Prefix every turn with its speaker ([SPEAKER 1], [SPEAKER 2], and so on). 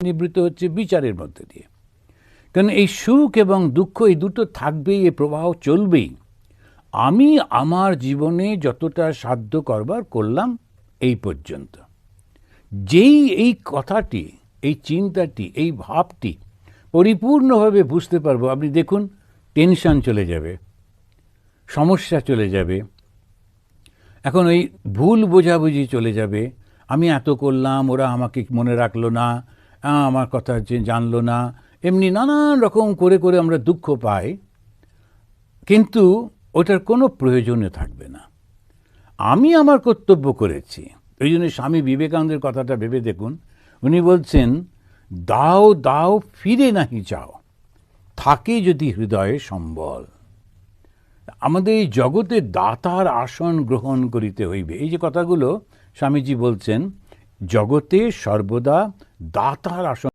[SPEAKER 1] নিবৃত্ত হচ্ছে বিচারের মধ্যে দিয়ে। কারণ এই সুখ এবং দুঃখ এই দুটো থাকবেই, এ প্রবাহ চলবেই। আমি আমার জীবনে যতটা সাধ্য করবার করলাম এই পর্যন্ত। যেই এই কথাটি, এই চিন্তাটি, এই ভাবটি পরিপূর্ণভাবে বুঝতে পারব। আপনি দেখুন, টেনশন চলে যাবে, সমস্যা চলে যাবে, এখন ওই ভুল বোঝাবুঝি চলে যাবে। আমি এত করলাম, ওরা আমাকে মনে রাখল না আ, আমার কথা যে জানলো না। এমনি নানান রকম করে করে আমরা দুঃখ পাই। কিন্তু ওটার কোনো প্রয়োজনে থাকবে না। আমি আমার কর্তব্য করেছি। ওই জন্য স্বামী বিবেকানন্দের কথাটা ভেবে দেখুন। উনি বলছেন দাও দাও ফিরে নাহি যাও। থাকে যদি হৃদয়ে সম্বল। আমাদের এই জগতে দাতার আসন গ্রহণ করিতে হইবে। এই যে কথাগুলো স্বামীজি বলছেন জগতে সর্বদা দাতার আসন